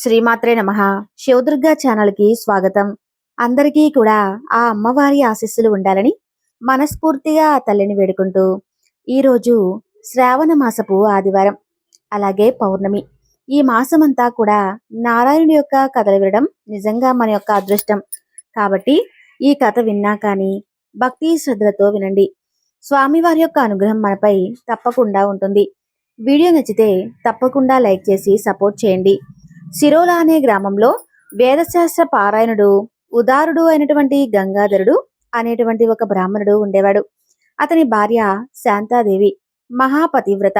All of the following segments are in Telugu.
శ్రీమాత్రే నమ. శివదుర్గా ఛానల్కి స్వాగతం. అందరికీ కూడా ఆ అమ్మవారి ఆశీస్సులు ఉండాలని మనస్ఫూర్తిగా తల్లిని వేడుకుంటూ ఈరోజు శ్రావణ మాసపు ఆదివారం అలాగే పౌర్ణమి. ఈ మాసమంతా కూడా నారాయణుడి యొక్క కథలు వినడం నిజంగా మన యొక్క అదృష్టం. కాబట్టి ఈ కథ విన్నా కానీ భక్తి శ్రద్ధలతో వినండి. స్వామివారి యొక్క అనుగ్రహం మనపై తప్పకుండా ఉంటుంది. వీడియో నచ్చితే తప్పకుండా లైక్ చేసి సపోర్ట్ చేయండి. సిరోలా అనే గ్రామంలో వేదశాస్త్ర పారాయణుడు ఉదారుడు అయినటువంటి గంగాధరుడు అనేటువంటి ఒక బ్రాహ్మణుడు ఉండేవాడు. అతని భార్య శాంతాదేవి మహాపతివ్రత.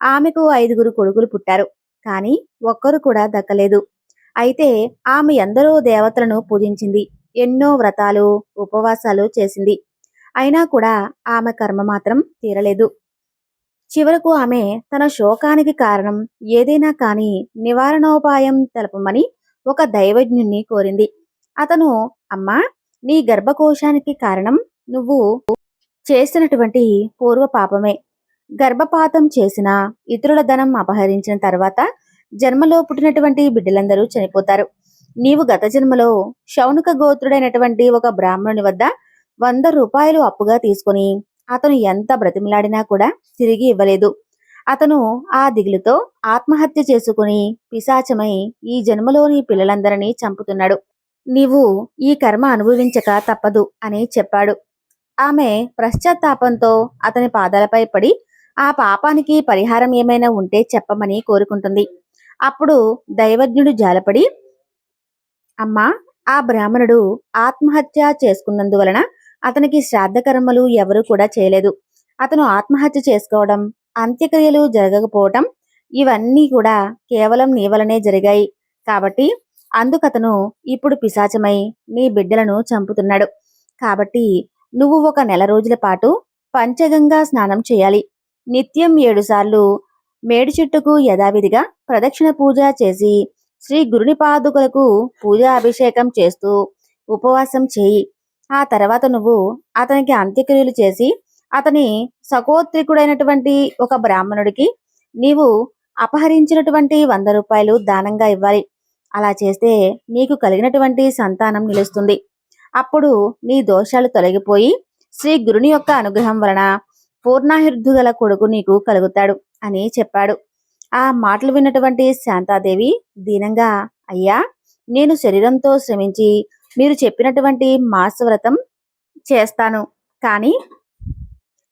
ఆమెకు ఐదుగురు కొడుకులు పుట్టారు. కానీ ఒక్కరు కూడా దక్కలేదు. అయితే ఆమె ఎందరో దేవతలను పూజించింది. ఎన్నో వ్రతాలు ఉపవాసాలు చేసింది. అయినా కూడా ఆమె కర్మ మాత్రం తీరలేదు. చివరకు ఆమె తన శోకానికి కారణం ఏదైనా కానీ నివారణోపాయం తెలపమని ఒక దైవజ్ఞుణ్ణి కోరింది. అతను అమ్మా నీ గర్భకోశానికి కారణం నువ్వు చేసినటువంటి పూర్వ పాపమే. గర్భపాతం చేసిన ఇతరుల ధనం అపహరించిన తర్వాత జన్మలో పుట్టినటువంటి బిడ్డలందరూ చనిపోతారు. నీవు గత జన్మలో శౌనక గోత్రుడైనటువంటి ఒక బ్రాహ్మణుని వద్ద వంద రూపాయలు అప్పుగా తీసుకొని అతను ఎంత బ్రతిమలాడినా కూడా తిరిగి ఇవ్వలేదు. అతను ఆ దిగులుతో ఆత్మహత్య చేసుకుని పిశాచమై ఈ జన్మలోని పిల్లలందరినీ చంపుతున్నాడు. నీవు ఈ కర్మ అనుభవించక తప్పదు అని చెప్పాడు. ఆమె పశ్చాత్తాపంతో అతని పాదాలపై పడి ఆ పాపానికి పరిహారం ఏమైనా ఉంటే చెప్పమని కోరుకుంటుంది. అప్పుడు దైవజ్ఞుడు జాలపడి అమ్మా ఆ బ్రాహ్మణుడు ఆత్మహత్య చేసుకున్నందువలన అతనికి శ్రాద్ధ కర్మలు ఎవరూ కూడా చేయలేదు. అతను ఆత్మహత్య చేసుకోవడం అంత్యక్రియలు జరగకపోవటం ఇవన్నీ కూడా కేవలం నీ వలనే జరిగాయి. కాబట్టి అందుకతను ఇప్పుడు పిశాచమై నీ బిడ్డలను చంపుతున్నాడు. కాబట్టి నువ్వు ఒక నెల రోజుల పాటు పంచగంగా స్నానం చేయాలి. నిత్యం ఏడుసార్లు మేడి చెట్టుకు యథావిధిగా ప్రదక్షిణ పూజ చేసి శ్రీ గురుని పాదుకలకు పూజా అభిషేకం చేస్తూ ఉపవాసం చేయి. ఆ తర్వాత నువ్వు అతనికి అంత్యక్రియలు చేసి అతని సకోత్రికుడైనటువంటి ఒక బ్రాహ్మణుడికి నీవు అపహరించినటువంటి వంద రూపాయలు దానంగా ఇవ్వాలి. అలా చేస్తే నీకు కలిగినటువంటి సంతానం నిలుస్తుంది. అప్పుడు నీ దోషాలు తొలగిపోయి శ్రీ గురుని యొక్క అనుగ్రహం వలన పూర్ణాహిర్ధు గల కొడుకు నీకు కలుగుతాడు అని చెప్పాడు. ఆ మాటలు విన్నటువంటి శాంతాదేవి దీనంగా అయ్యా నేను శరీరంతో శ్రమించి మీరు చెప్పినటువంటి మాసవ్రతం చేస్తాను. కానీ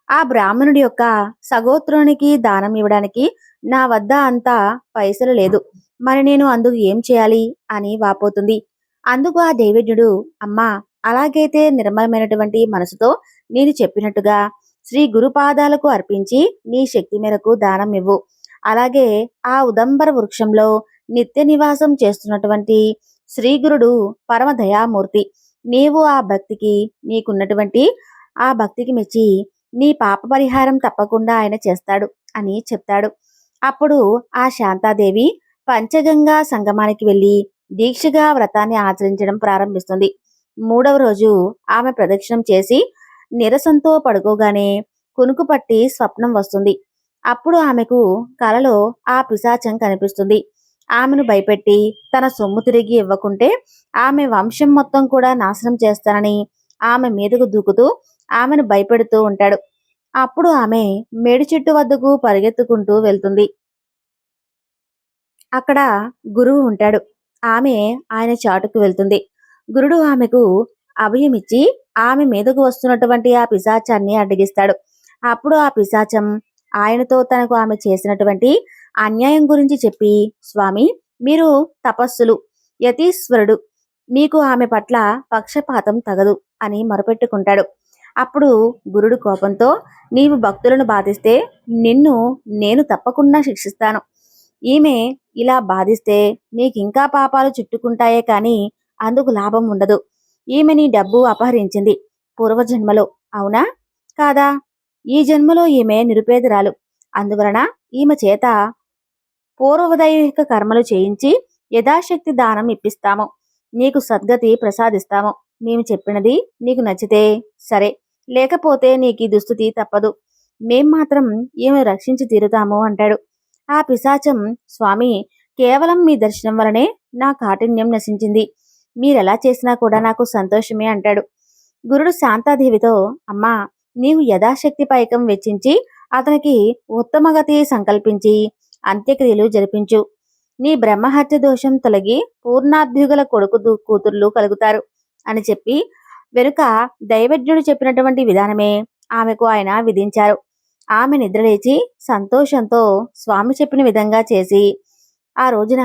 ఆ బ్రాహ్మణుడి యొక్క సగోత్రునికి దానం ఇవ్వడానికి నా వద్ద అంత పైసలు లేదు. మరి నేను అందుకు ఏం చేయాలి? అని వాపోతుంది. అందుకు ఆ దైవజ్ఞుడు అమ్మా అలాగైతే నిర్మలమైనటువంటి మనసుతో నేను చెప్పినట్టుగా శ్రీ గురుపాదాలకు అర్పించి నీ శక్తి మేరకు దానం ఇవ్వు. అలాగే ఆ ఉదంబర వృక్షంలో నిత్య నివాసం చేస్తున్నటువంటి శ్రీగురుడు పరమ దయామూర్తి నీవు ఆ భక్తికి నీకున్నటువంటి ఆ భక్తికి మెచ్చి నీ పాప పరిహారం తప్పకుండా ఆయన చేస్తాడు అని చెప్తాడు. అప్పుడు ఆ శాంతాదేవి పంచగంగా సంగమానికి వెళ్ళి దీక్షగా వ్రతాన్ని ఆచరించడం ప్రారంభిస్తుంది. మూడవ రోజు ఆమె ప్రదక్షిణం చేసి నిరసంతో పడుకోగానే కునుకు పట్టి స్వప్నం వస్తుంది. అప్పుడు ఆమెకు కలలో ఆ పిశాచం కనిపిస్తుంది. ఆమెను భయపెట్టి తన సొమ్ము తిరిగి ఇవ్వకుంటే ఆమె వంశం మొత్తం కూడా నాశనం చేస్తానని ఆమె మీదకు దూకుతూ ఆమెను భయపెడుతూ ఉంటాడు. అప్పుడు ఆమె మేడి చెట్టు వద్దకు పరిగెత్తుకుంటూ వెళ్తుంది. అక్కడ గురువు ఉంటాడు. ఆమె ఆయన చాటుకు వెళ్తుంది. గురుడు ఆమెకు అభయం ఇచ్చి ఆమె మీదకు వస్తున్నటువంటి ఆ పిశాచాన్ని అడ్డగిస్తాడు. అప్పుడు ఆ పిశాచం ఆయనతో తనకు ఆమె చేసినటువంటి అన్యాయం గురించి చెప్పి స్వామి మీరు తపస్సులు యతీశ్వరుడు మీకు ఆమె పట్ల పక్షపాతం తగదు అని మరపెట్టుకుంటాడు. అప్పుడు గురుడు కోపంతో నీవు భక్తులను బాధిస్తే నిన్ను నేను తప్పకుండా శిక్షిస్తాను. ఈమె ఇలా బాధిస్తే నీకింకా పాపాలు చుట్టుకుంటాయే కానీ అందుకు లాభం ఉండదు. ఈమె నీ డబ్బు అపహరించింది పూర్వజన్మలో అవునా? కాదా? ఈ జన్మలో ఈమె నిరుపేదరాలు. అందువలన ఈమె చేత పూర్వదైవిక కర్మలు చేయించి యథాశక్తి దానం ఇప్పిస్తాము. నీకు సద్గతి ప్రసాదిస్తాము. మేము చెప్పినది నీకు నచ్చితే సరే. లేకపోతే నీకు దుస్థితి తప్పదు. మేం మాత్రం ఈమె రక్షించి తీరుతాము అంటాడు. ఆ పిశాచం స్వామి కేవలం మీ దర్శనం వలనే నా కాఠిన్యం నశించింది. మీరెలా చేసినా కూడా నాకు సంతోషమే అంటాడు. గురుడు శాంతాదేవితో అమ్మా నీవు యథాశక్తి పైకం వెచ్చించి అతనికి ఉత్తమగతి సంకల్పించి అంత్యక్రియలు జరిపించు. నీ బ్రహ్మహత్య దోషం తొలగి పూర్ణాభ్యుగుల కొడుకు కూతుర్లు కలుగుతారు అని చెప్పి వెనుక దైవజ్ఞుడు చెప్పినటువంటి విధానమే ఆమెకు ఆయన విధించారు. ఆమె నిద్రలేచి సంతోషంతో స్వామి చెప్పిన విధంగా చేసి ఆ రోజున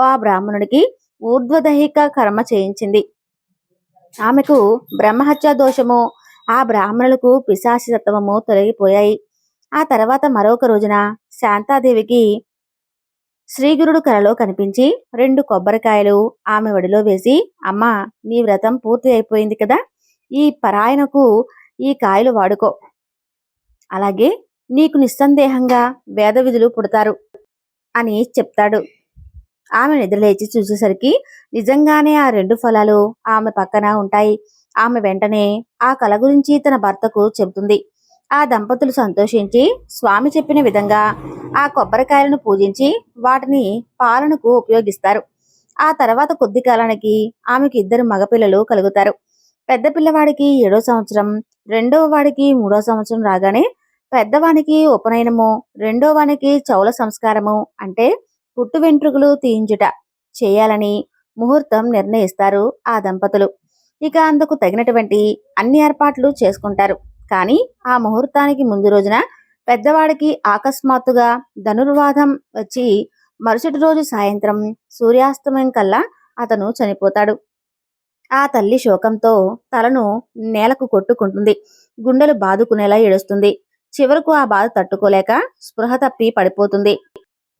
ఆ బ్రాహ్మణుడికి ఊర్ధ్వదహిక కర్మ చేయించింది. ఆమెకు బ్రహ్మహత్య దోషము ఆ బ్రాహ్మణులకు పిశాచితత్వము తొలగిపోయాయి. ఆ తర్వాత మరొక రోజున శాంతాదేవికి శ్రీగురుడు కలలో కనిపించి రెండు కొబ్బరికాయలు ఆమె ఒడిలో వేసి అమ్మ నీ వ్రతం పూర్తి అయిపోయింది కదా ఈ పరాయణకు ఈ కాయలు వాడుకో. అలాగే నీకు నిస్సందేహంగా వేద విధులు పుడతారు అని చెప్తాడు. ఆమె నిద్రలేచి చూసేసరికి నిజంగానే ఆ రెండు ఫలాలు ఆమె పక్కన ఉంటాయి. ఆమె వెంటనే ఆ కళ గురించి తన భర్తకు చెబుతుంది. ఆ దంపతులు సంతోషించి స్వామి చెప్పిన విధంగా ఆ కొబ్బరికాయలను పూజించి వాటిని పాలనకు ఉపయోగిస్తారు. ఆ తర్వాత కొద్ది కాలానికి ఆమెకు ఇద్దరు మగపిల్లలు కలుగుతారు. పెద్ద పిల్లవాడికి ఏడో సంవత్సరం రెండవ వాడికి మూడో సంవత్సరం రాగానే పెద్దవానికి ఉపనయనము రెండో వానికి చౌల సంస్కారము అంటే పుట్టు వెంట్రుకలు తీయించుట చేయాలని ముహూర్తం నిర్ణయిస్తారు ఆ దంపతులు. ఇక అందుకు తగినటువంటి అన్ని ఏర్పాట్లు చేసుకుంటారు. కానీ ఆ ముహూర్తానికి ముందు రోజున పెద్దవాడికి అకస్మాత్తుగా ధనుర్వాదం వచ్చి మరుసటి రోజు సాయంత్రం సూర్యాస్తమయం కల్లా అతను చనిపోతాడు. ఆ తల్లి శోకంతో తలను నేలకు కొట్టుకుంటుంది. గుండెలు బాదుకునేలా ఏడుస్తుంది. చివరకు ఆ బాధ తట్టుకోలేక స్పృహ తప్పి పడిపోతుంది.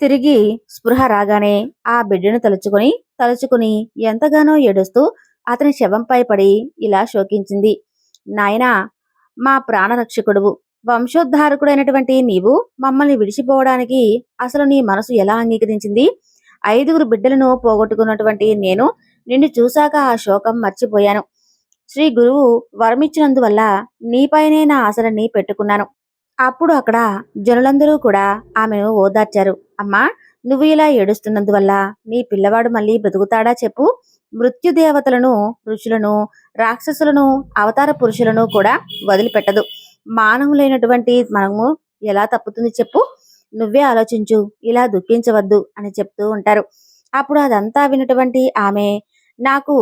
తిరిగి స్పృహ రాగానే ఆ బిడ్డను తలుచుకొని తలుచుకుని ఎంతగానో ఏడుస్తూ అతని శవంపై పడి ఇలా శోకించింది. నాయనా మా ప్రాణరక్షకుడువు. వంశోద్ధారకుడైనటువంటి నీవు మమ్మల్ని విడిచిపోవడానికి అసలు నీ మనసు ఎలా అంగీకరించింది? ఐదుగురు బిడ్డలను పోగొట్టుకున్నటువంటి నేను నిన్ను చూశాక ఆ శోకం మర్చిపోయాను. శ్రీ గురువు వరమిచ్చినందువల్ల నీపైనే నా ఆశలన్నీ పెట్టుకున్నాను. అప్పుడు అక్కడ జనులందరూ కూడా ఆమెను ఓదార్చారు. అమ్మా నువ్వు ఇలా ఏడుస్తున్నందువల్ల నీ పిల్లవాడు మళ్ళీ బ్రతుకుతాడా చెప్పు. మృత్యుదేవతలను ఋషులను రాక్షసులను అవతార పురుషులను కూడా వదిలిపెట్టదు. మానవులైనటువంటి మనము ఎలా తప్పుతుంది చెప్పు? నువ్వే ఆలోచించు. ఇలా దుఃఖించవద్దు అని చెప్తూ ఉంటారు. అప్పుడు అదంతా వినటువంటి ఆమె నాకు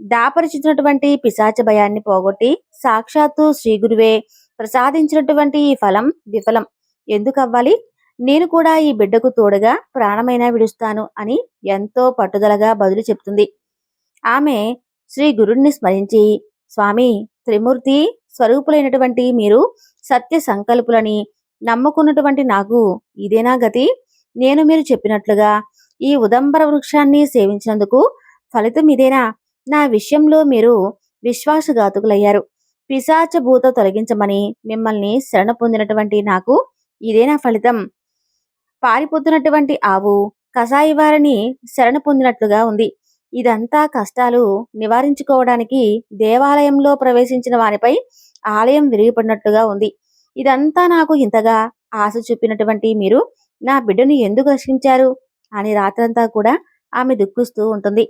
దాపరిచినటువంటి పిశాచ భయాన్ని పోగొట్టి సాక్షాత్తు శ్రీ గురువే ప్రసాదించినటువంటి ఈ ఫలం విఫలం. ఎందుకు అవ్వాలి నేను కూడా ఈ బిడ్డకు తోడుగా ప్రాణమైనా విడుస్తాను అని ఎంతో పట్టుదలగా బదులు చెప్తుంది. ఆమె శ్రీ గురుణ్ణి స్మరించి స్వామి త్రిమూర్తి స్వరూపులైనటువంటి మీరు సత్య సంకల్పులని నమ్ముకున్నటువంటి నాకు ఇదేనా గతి? నేను మీరు చెప్పినట్లుగా ఈ ఉదంబర వృక్షాన్ని సేవించినందుకు ఫలితం ఇదేనా? నా విషయంలో మీరు విశ్వాసఘాతుకులయ్యారు. పిశాచ భూత తొలగించమని మిమ్మల్ని శరణ పొందినటువంటి నాకు ఇదేనా ఫలితం? పారిపోతున్నటువంటి ఆవు కసాయి వారిని శరణ పొందినట్లుగా ఉంది. ఇదంతా కష్టాలు నివారించుకోవడానికి దేవాలయంలో ప్రవేశించిన వారిపై ఆలయం విరిగిపడినట్లుగా ఉంది. ఇదంతా నాకు ఇంతగా ఆశ చూపినటువంటి మీరు నా బిడ్డను ఎందుకు రక్షించారు అని రాత్రంతా కూడా ఆమె దుఃఖిస్తూ ఉంటుంది.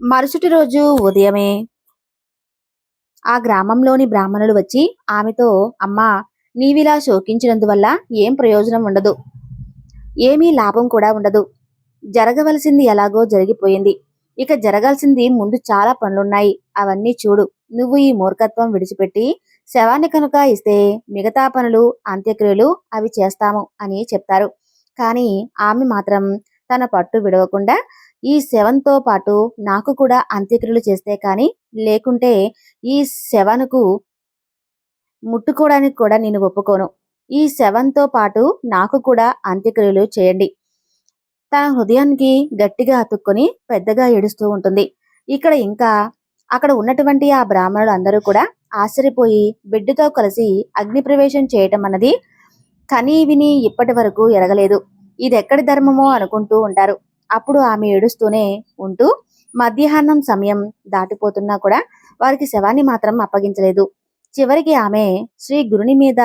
మరుసటి రోజు ఉదయమే ఆ గ్రామంలోని బ్రాహ్మణులు వచ్చి ఆమెతో అమ్మా నీవిలా శోకించినందువల్ల ఏం ప్రయోజనం ఉండదు. ఏమీ లాభం కూడా ఉండదు. జరగవలసింది ఎలాగో జరిగిపోయింది. ఇక జరగాల్సింది ముందు చాలా పనులున్నాయి. అవన్నీ చూడు. నువ్వు ఈ మూర్ఖత్వం విడిచిపెట్టి శవాన్ని కనుక ఇస్తే మిగతా పనులు అంత్యక్రియలు అవి చేస్తాము అని చెప్తారు. కానీ ఆమె మాత్రం తన పట్టు విడవకుండా ఈ శవంతో పాటు నాకు కూడా అంత్యక్రియలు చేస్తే కానీ లేకుంటే ఈ శవనుకు ముట్టుకోవడానికి కూడా నేను ఒప్పుకోను. ఈ శవంతో పాటు నాకు కూడా అంత్యక్రియలు చేయండి. తన హృదయానికి గట్టిగా అతుక్కుని పెద్దగా ఏడుస్తూ ఉంటుంది. ఇక్కడ ఇంకా అక్కడ ఉన్నటువంటి ఆ బ్రాహ్మణులు అందరూ కూడా ఆశ్చర్యపోయి బిడ్డతో కలిసి అగ్ని ప్రవేశం చేయటం అన్నది కనీ విని ఇప్పటి వరకు ఎరగలేదు. ఇది ఎక్కడి ధర్మమో అనుకుంటూ ఉంటారు. అప్పుడు ఆమె ఏడుస్తూనే ఉంటూ మధ్యాహ్నం సమయం దాటిపోతున్నా కూడా వారికి శవాన్ని మాత్రం అప్పగించలేదు. చివరికి ఆమె శ్రీ గురుని మీద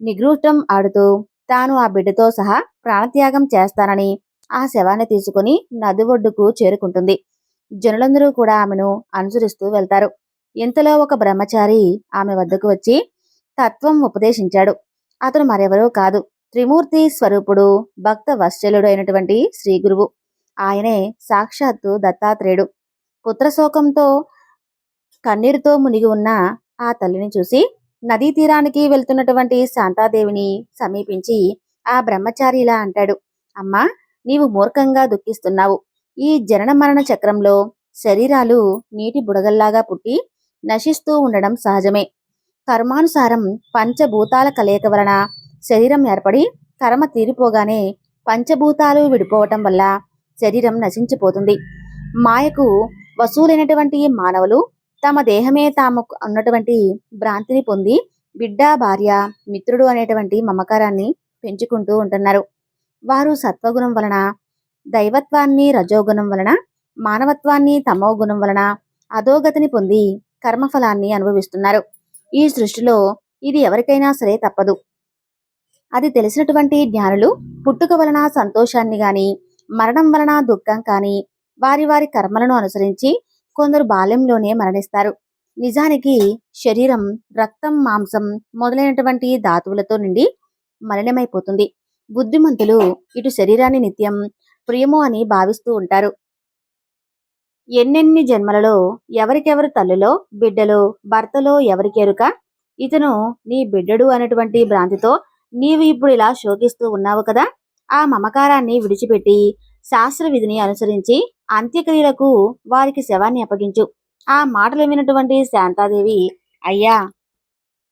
నిగృష్టం ఆడుతూ తాను ఆ బిడ్డతో సహా ప్రాణత్యాగం చేస్తానని ఆ శవాన్ని తీసుకుని నది ఒడ్డుకు చేరుకుంటుంది. జనులందరూ కూడా ఆమెను అనుసరిస్తూ వెళ్తారు. ఇంతలో ఒక బ్రహ్మచారి ఆమె వద్దకు వచ్చి తత్వం ఉపదేశించాడు. అతను మరెవరూ కాదు. త్రిమూర్తి స్వరూపుడు భక్త వశ్చలుడు అయినటువంటి శ్రీ గురువు. ఆయనే సాక్షాత్తు దత్తాత్రేయుడు. పుత్రశోకంతో కన్నీరుతో మునిగి ఉన్న ఆ తల్లిని చూసి నదీ తీరానికి వెళ్తున్నటువంటి శాంతాదేవిని సమీపించి ఆ బ్రహ్మచారి ఇలా అంటాడు. అమ్మా నీవు మూర్ఖంగా దుఃఖిస్తున్నావు. ఈ జనన మరణ చక్రంలో శరీరాలు నీటి బుడగల్లాగా పుట్టి నశిస్తూ ఉండడం సహజమే. కర్మానుసారం పంచభూతాల కలయిక వలన శరీరం ఏర్పడి కర్మ తీరిపోగానే పంచభూతాలు విడిపోవటం వల్ల శరీరం నశించిపోతుంది. మాయకు వసూలైనటువంటి మానవులు తమ దేహమే తాము ఉన్నటువంటి భ్రాంతిని పొంది బిడ్డ భార్య మిత్రుడు అనేటువంటి మమకారాన్ని పెంచుకుంటూ ఉంటున్నారు. వారు సత్వగుణం వలన దైవత్వాన్ని రజోగుణం వలన మానవత్వాన్ని తమో గుణం వలన అధోగతిని పొంది కర్మఫలాన్ని అనుభవిస్తున్నారు. ఈ సృష్టిలో ఇది ఎవరికైనా సరే తప్పదు. అది తెలిసినటువంటి జ్ఞానులు పుట్టుక వలన సంతోషాన్ని గాని మరణం వలన దుఃఖం కానీ వారి వారి కర్మలను అనుసరించి కొందరు బాల్యంలోనే మరణిస్తారు. నిజానికి శరీరం రక్తం మాంసం మొదలైనటువంటి ధాతువులతో నిండి మలినమైపోతుంది. బుద్ధిమంతులు ఇటు శరీరాన్ని నిత్యం ప్రియము అని భావిస్తూ ఉంటారు. ఎన్నెన్ని జన్మలలో ఎవరికెవరు తల్లులో బిడ్డలో భర్తలో ఎవరికెరుక ఇతను నీ బిడ్డడు అనేటువంటి భ్రాంతితో నీవు ఇప్పుడు ఇలా శోకిస్తూ ఉన్నావు కదా ఆ మమకారాన్ని విడిచిపెట్టి శాస్త్ర విధిని అనుసరించి అంత్యక్రియలకు వారికి శవాన్ని అప్పగించు. ఆ మాటలు వినటువంటి శాంతాదేవి అయ్యా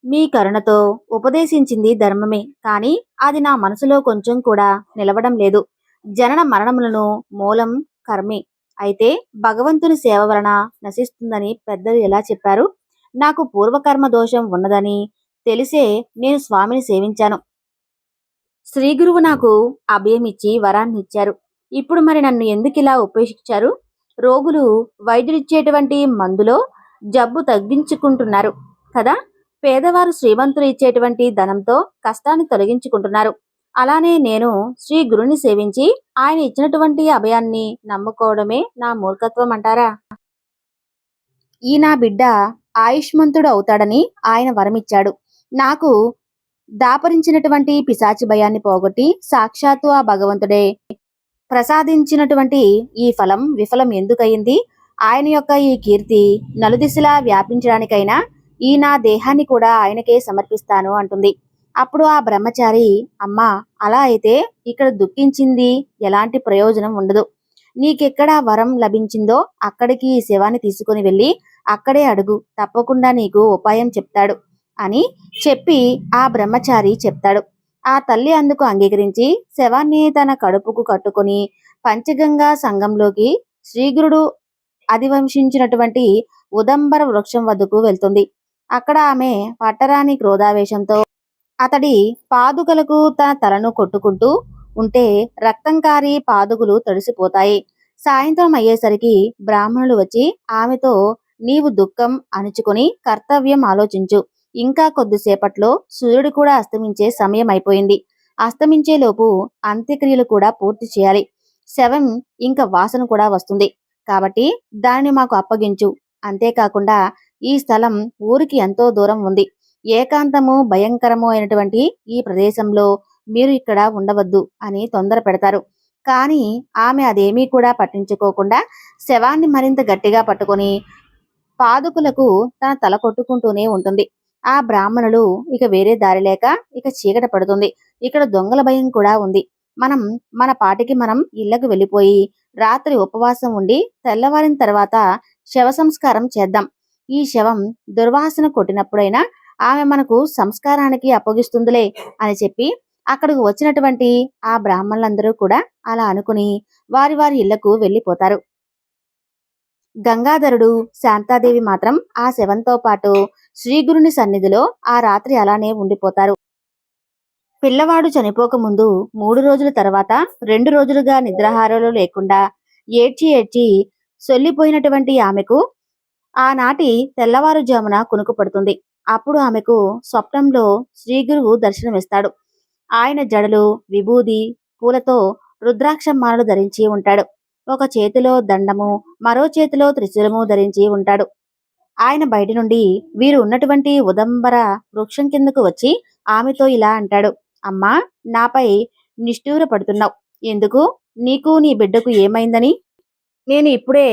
మీ కరుణతో ఉపదేశించింది ధర్మమే కాని అది నా మనసులో కొంచెం కూడా నిలవడం లేదు. జనన మరణములను మూలం కర్మే. అయితే భగవంతుని సేవ వలన నశిస్తుందని పెద్దలు ఎలా చెప్పారు? నాకు పూర్వకర్మ దోషం ఉన్నదని తెలిసే నేను స్వామిని సేవించాను. శ్రీ గురువు నాకు ఇచ్చి వరాన్ని ఇచ్చారు. ఇప్పుడు మరి నన్ను ఎందుకు ఇలా ఉపేక్షించారు? రోగులు వైద్యుడిచ్చేటువంటి మందులో జబ్బు తగ్గించుకుంటున్నారు కదా? పేదవారు శ్రీమంతులు ఇచ్చేటువంటి ధనంతో కష్టాన్ని తొలగించుకుంటున్నారు. అలానే నేను శ్రీ గురుని సేవించి ఆయన ఇచ్చినటువంటి అభయాన్ని నమ్ముకోవడమే నా మూర్ఖత్వం అంటారా? ఈ నా బిడ్డ ఆయుష్మంతుడు అవుతాడని ఆయన వరమిచ్చాడు. నాకు దాపరించినటువంటి పిశాచి భయాన్ని పోగొట్టి సాక్షాత్తు ఆ భగవంతుడే ప్రసాదించినటువంటి ఈ ఫలం విఫలం ఎందుకయింది? ఆయన యొక్క ఈ కీర్తి నలుదిశలా వ్యాపించడానికైనా ఈ నా దేహాన్ని కూడా ఆయనకే సమర్పిస్తాను అంటుంది. అప్పుడు ఆ బ్రహ్మచారి అమ్మా అలా అయితే ఇక్కడ దుఃఖించింది ఎలాంటి ప్రయోజనం ఉండదు. నీకెక్కడ వరం లభించిందో అక్కడికి ఈ శవాన్ని తీసుకుని వెళ్ళి అక్కడే అడుగు తప్పకుండా నీకు ఉపాయం చెప్తాడు అని చెప్పి ఆ బ్రహ్మచారి చెప్తాడు. ఆ తల్లి అందుకు అంగీకరించి శవాన్ని తన కడుపుకు కట్టుకొని పంచగంగా సంఘంలోకి శ్రీగురుడు అధివంశించినటువంటి ఉదంబర వృక్షం వద్దకు వెళ్తుంది. అక్కడ ఆమె పట్టరాని క్రోధావేశంతో అతడి పాదుకలకు తన తలను కొట్టుకుంటూ ఉంటే రక్తం కారి పాదుకులు తడిసిపోతాయి. సాయంత్రం అయ్యేసరికి బ్రాహ్మణులు వచ్చి ఆమెతో నీవు దుఃఖం అణుచుకొని కర్తవ్యం ఆలోచించు. ఇంకా కొద్దిసేపట్లో సూర్యుడు కూడా అస్తమించే సమయం అయిపోయింది. అస్తమించే లోపు అంత్యక్రియలు కూడా పూర్తి చేయాలి. శవం ఇంకా వాసన కూడా వస్తుంది. కాబట్టి దానిని మాకు అప్పగించు. అంతేకాకుండా ఈ స్థలం ఊరికి ఎంతో దూరం ఉంది. ఏకాంతము భయంకరము అయినటువంటి ఈ ప్రదేశంలో మీరు ఇక్కడ ఉండవద్దు అని తొందర పెడతారు. కానీ ఆమె అదేమీ కూడా పట్టించుకోకుండా శవాన్ని మరింత గట్టిగా పట్టుకొని పాదుకులకు తన తల కొట్టుకుంటూనే ఉంటుంది. ఆ బ్రాహ్మణులు ఇక వేరే దారి లేక ఇక చీకట పడుతుంది. ఇక్కడ దొంగల భయం కూడా ఉంది. మనం మన పాటికి మనం ఇళ్ళకు వెళ్ళిపోయి రాత్రి ఉపవాసం ఉండి తెల్లవారిన తర్వాత శవ సంస్కారం చేద్దాం. ఈ శవం దుర్వాసన కొట్టినప్పుడైనా ఆమె మనకు సంస్కారానికి అప్పగిస్తుందిలే అని చెప్పి అక్కడికి వచ్చినటువంటి ఆ బ్రాహ్మణులందరూ కూడా అలా అనుకుని వారి వారి ఇళ్ళకు వెళ్ళిపోతారు. గంగాధరుడు శాంతాదేవి మాత్రం ఆ శవంతో పాటు శ్రీగురుని సన్నిధిలో ఆ రాత్రి అలానే ఉండిపోతారు. పిల్లవాడు చనిపోకముందు మూడు రోజుల తర్వాత రెండు రోజులుగా నిద్రాహారాలు లేకుండా ఏడ్చి ఏడ్చి సొల్లిపోయినటువంటి ఆమెకు ఆనాటి తెల్లవారుజామున కునుకు పడుతుంది అప్పుడు ఆమెకు స్వప్నంలో శ్రీగురువు దర్శనమిస్తాడు. ఆయన జడలు విభూది పూలతో రుద్రాక్ష మాలలు ధరించి ఉంటాడు. ఒక చేతిలో దండము మరో చేతిలో త్రిశూలము ధరించి ఉంటాడు. ఆయన బయట నుండి వీరు ఉన్నటువంటి ఉదంబర వృక్షం కిందకు వచ్చి ఆమెతో ఇలా అంటాడు. అమ్మా నాపై నిష్ఠూర పడుతున్నావు ఎందుకు? నీకు నీ బిడ్డకు ఏమైందని? నేను ఇప్పుడే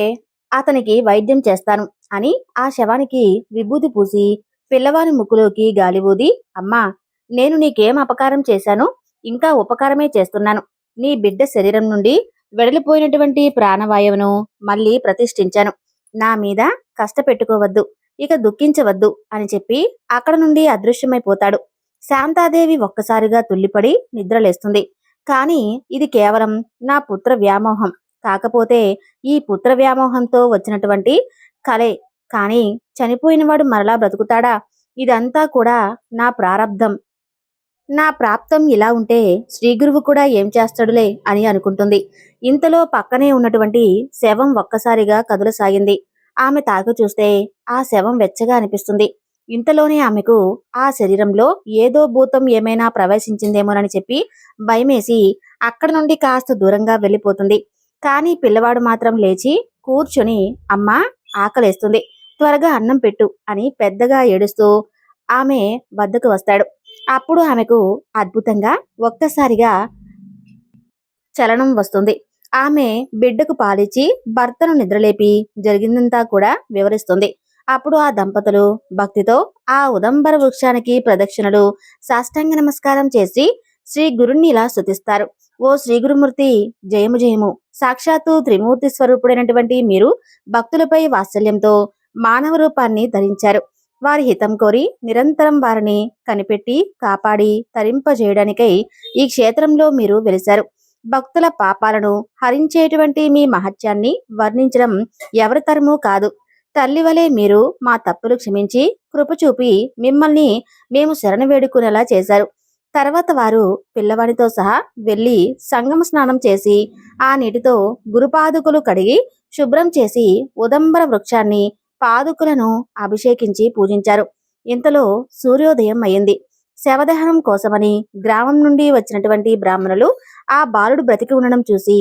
అతనికి వైద్యం చేస్తాను అని ఆ శవానికి విభూతి పూసి పిల్లవాని ముక్కులోకి గాలి ఊది అమ్మా నేను నీకేం అపకారం చేశాను? ఇంకా ఉపకారమే చేస్తున్నాను. నీ బిడ్డ శరీరం నుండి వెడలిపోయినటువంటి ప్రాణవాయువును మళ్ళీ ప్రతిష్ఠించాను. నా మీద కష్టపెట్టుకోవద్దు ఇక దుఃఖించవద్దు అని చెప్పి అక్కడ నుండి అదృశ్యమైపోతాడు. శాంతాదేవి ఒక్కసారిగా తుల్లిపడి నిద్రలేస్తుంది. కానీ ఇది కేవలం నా పుత్ర వ్యామోహం. కాకపోతే ఈ పుత్ర వ్యామోహంతో వచ్చినటువంటి కలే. కానీ చనిపోయినవాడు మరలా బ్రతుకుతాడా? ఇదంతా కూడా నా ప్రారబ్ధం నా ప్రాప్తం ఇలా ఉంటే శ్రీగురువు కూడా ఏం చేస్తాడులే అని అనుకుంటుంది. ఇంతలో పక్కనే ఉన్నటువంటి శవం ఒక్కసారిగా కదులసాగింది. ఆమె తాకి చూస్తే ఆ శవం వెచ్చగా అనిపిస్తుంది. ఇంతలోనే ఆమెకు ఆ శరీరంలో ఏదో భూతం ఏమైనా ప్రవేశించిందేమోనని చెప్పి భయమేసి అక్కడ నుండి కాస్త దూరంగా వెళ్ళిపోతుంది. కానీ పిల్లవాడు మాత్రం లేచి కూర్చొని అమ్మా ఆకలేస్తుంది. త్వరగా అన్నం పెట్టు అని పెద్దగా ఏడుస్తూ ఆమె వద్దకు వస్తాడు. అప్పుడు ఆమెకు అద్భుతంగా ఒక్కసారిగా చలనం వస్తుంది. ఆమె బిడ్డకు పాలిచ్చి భర్తను నిద్రలేపి జరిగిందంతా కూడా వివరిస్తుంది. అప్పుడు ఆ దంపతులు భక్తితో ఆ ఉదంబర వృక్షానికి ప్రదక్షిణలు సాష్టాంగ నమస్కారం చేసి శ్రీ గురుణ్ణి ఇలా స్తుతిస్తారు. ఓ శ్రీ గురుమూర్తి జయము జయము. సాక్షాత్తు త్రిమూర్తి స్వరూపుడైనటువంటి మీరు భక్తులపై వాత్సల్యంతో మానవ రూపాన్ని ధరించారు. వారి హితం కోరి నిరంతరం వారిని కనిపెట్టి కాపాడి తరింపజేయడానికై ఈ క్షేత్రంలో మీరు వెలిశారు. భక్తుల పాపాలను హరించేటువంటి మీ మహత్యాన్ని వర్ణించడం ఎవరి తరమూ కాదు. తల్లి వలె మీరు మా తప్పులు క్షమించి కృప చూపి మిమ్మల్ని మేము శరణ వేడుకునేలా చేశారు. తర్వాత వారు పిల్లవాడితో సహా వెళ్ళి సంగమ స్నానం చేసి ఆ నీటితో గురుపాదుకులు కడిగి శుభ్రం చేసి ఉదంబర వృక్షాన్ని పాదుకులను అభిషేకించి పూజించారు. ఇంతలో సూర్యోదయం అయింది. శవదహనం కోసమని గ్రామం నుండి వచ్చినటువంటి బ్రాహ్మణులు ఆ బాలుడు బ్రతికి ఉండడం చూసి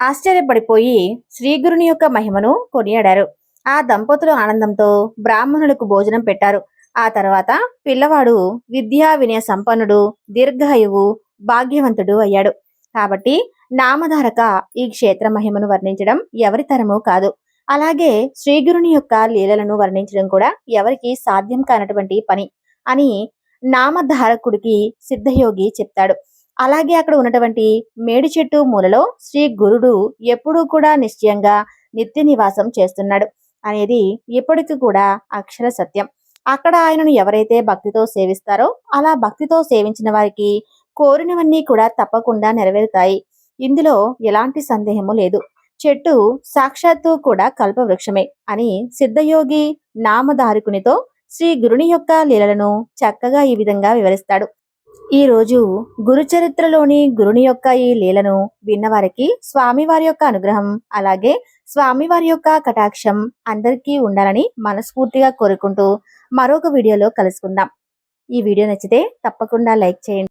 ఆశ్చర్యపడిపోయి శ్రీగురుని యొక్క మహిమను కొనియాడారు. ఆ దంపతులు ఆనందంతో బ్రాహ్మణులకు భోజనం పెట్టారు. ఆ తర్వాత పిల్లవాడు విద్యా వినయ సంపన్నుడు దీర్ఘాయువు భాగ్యవంతుడు అయ్యాడు. కాబట్టి నామధారక ఈ క్షేత్ర మహిమను వర్ణించడం ఎవరి తరము కాదు. అలాగే శ్రీగురుని యొక్క లీలలను వర్ణించడం కూడా ఎవరికి సాధ్యం కానటువంటి పని అని నామధారకుడికి సిద్ధయోగి చెప్తాడు. అలాగే అక్కడ ఉన్నటువంటి మేడి చెట్టు మూలలో శ్రీ గురుడు ఎప్పుడూ కూడా నిశ్చయంగా నిత్య నివాసం చేస్తున్నాడు అనేది ఇప్పటికీ కూడా అక్షర సత్యం. అక్కడ ఆయనను ఎవరైతే భక్తితో సేవిస్తారో అలా భక్తితో సేవించిన వారికి కోరినవన్నీ కూడా తప్పకుండా నెరవేరుతాయి. ఇందులో ఎలాంటి సందేహము లేదు. చెట్టు సాక్షాత్తు కూడా కల్పవృక్షమే అని సిద్ధయోగి నామధారకునితో శ్రీ గురుని యొక్క లీలలను చక్కగా ఈ విధంగా వివరిస్తాడు. ఈ రోజు గురు చరిత్రలోని గురుని యొక్క ఈ లీలను విన్నవారికి స్వామివారి యొక్క అనుగ్రహం అలాగే స్వామివారి యొక్క కటాక్షం అందరికీ ఉండాలని మనస్ఫూర్తిగా కోరుకుంటూ మరొక వీడియోలో కలుసుకుందాం. ఈ వీడియో నచ్చితే తప్పకుండా లైక్ చేయండి.